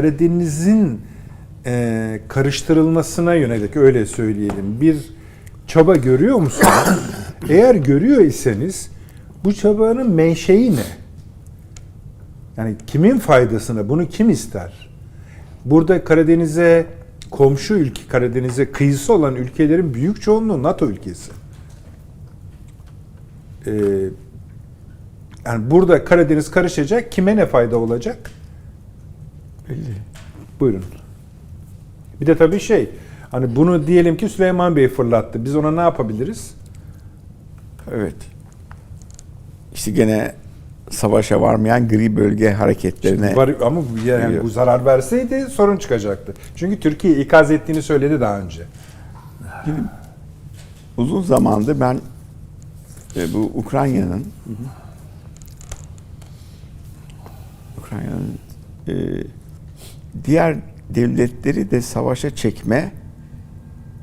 Karadeniz'in e, karıştırılmasına yönelik öyle söyleyelim bir çaba görüyor musunuz? Eğer görüyor iseniz bu çabanın menşei ne? Yani kimin faydasına? Bunu kim ister? Burada Karadeniz'e komşu ülke, Karadeniz'e kıyısı olan ülkelerin büyük çoğunluğu NATO ülkesi. Ee, yani burada Karadeniz karışacak, kime ne fayda olacak? Belli. Buyurun. Bir de tabii şey, hani bunu diyelim ki Süleyman Bey fırlattı. Biz ona ne yapabiliriz? Evet. İşte gene savaşa varmayan gri bölge hareketlerine Var, ama bu- yani bu zarar verseydi sorun çıkacaktı. Çünkü Türkiye ikaz ettiğini söyledi daha önce. uzun zamandır ben e, bu Ukrayna'nın Ukrayna'nın e, diğer devletleri de savaşa çekme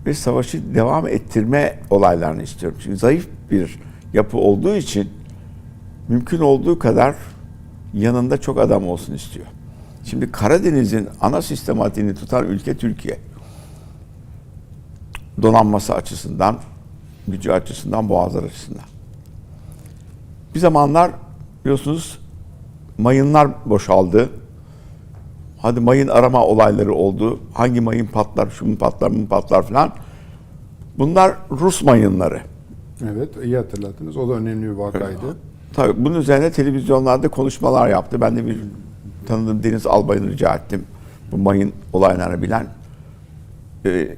ve savaşı devam ettirme olaylarını istiyorum. Çünkü zayıf bir yapı olduğu için mümkün olduğu kadar yanında çok adam olsun istiyor. Şimdi Karadeniz'in ana sistematiğini tutan ülke Türkiye. Donanması açısından, gücü açısından, boğazlar açısından. Bir zamanlar biliyorsunuz mayınlar boşaldı. Hadi mayın arama olayları oldu. Hangi mayın patlar, şu mu patlar, mu patlar falan. Bunlar Rus mayınları. Evet, iyi hatırlattınız. O da önemli bir vakaydı. Tabii bunun üzerine televizyonlarda konuşmalar yaptı. Ben de bir tanıdığım Deniz Albay'ını rica ettim. Bu mayın olaylarını bilen. Ee,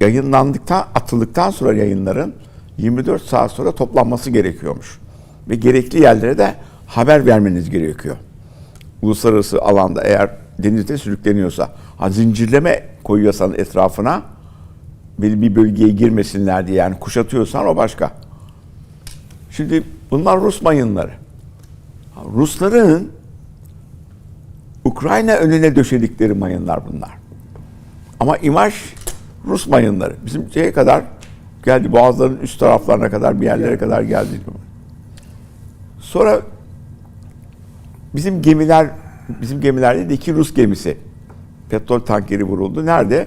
yayınlandıktan, atıldıktan sonra yayınların 24 saat sonra toplanması gerekiyormuş. Ve gerekli yerlere de haber vermeniz gerekiyor. Uluslararası alanda eğer denizde sürükleniyorsa. Ha, zincirleme koyuyorsan etrafına belli bir bölgeye girmesinler diye yani kuşatıyorsan o başka. Şimdi bunlar Rus mayınları. Rusların Ukrayna önüne döşedikleri mayınlar bunlar. Ama imaj Rus mayınları. Bizim şeye kadar geldi boğazların üst taraflarına kadar bir yerlere kadar geldi. Sonra bizim gemiler bizim gemilerde de iki Rus gemisi petrol tankeri vuruldu. Nerede?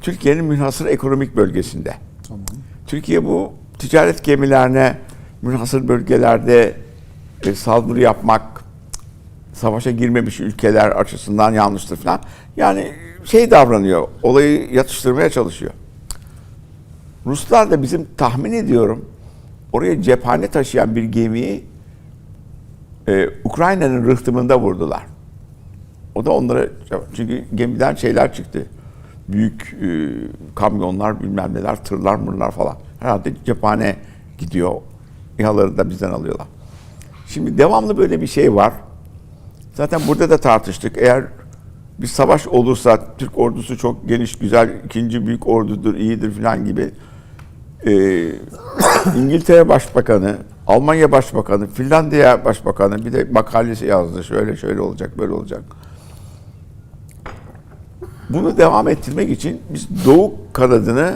Türkiye'nin münhasır ekonomik bölgesinde. Tamam. Türkiye bu ticaret gemilerine münhasır bölgelerde e, saldırı yapmak, savaşa girmemiş ülkeler açısından yanlıştır falan. Yani şey davranıyor, olayı yatıştırmaya çalışıyor. Ruslar da bizim tahmin ediyorum oraya cephane taşıyan bir gemiyi e, Ukrayna'nın rıhtımında vurdular. O da onlara çünkü gemiden şeyler çıktı. Büyük e, kamyonlar bilmem neler, tırlar mırlar falan. Herhalde cephane gidiyor. İHA'ları da bizden alıyorlar. Şimdi devamlı böyle bir şey var. Zaten burada da tartıştık. Eğer bir savaş olursa Türk ordusu çok geniş, güzel, ikinci büyük ordudur, iyidir falan gibi. Ee, İngiltere Başbakanı, Almanya Başbakanı, Finlandiya Başbakanı bir de makalesi yazdı. Şöyle şöyle olacak, böyle olacak. Bunu devam ettirmek için biz Doğu kanadını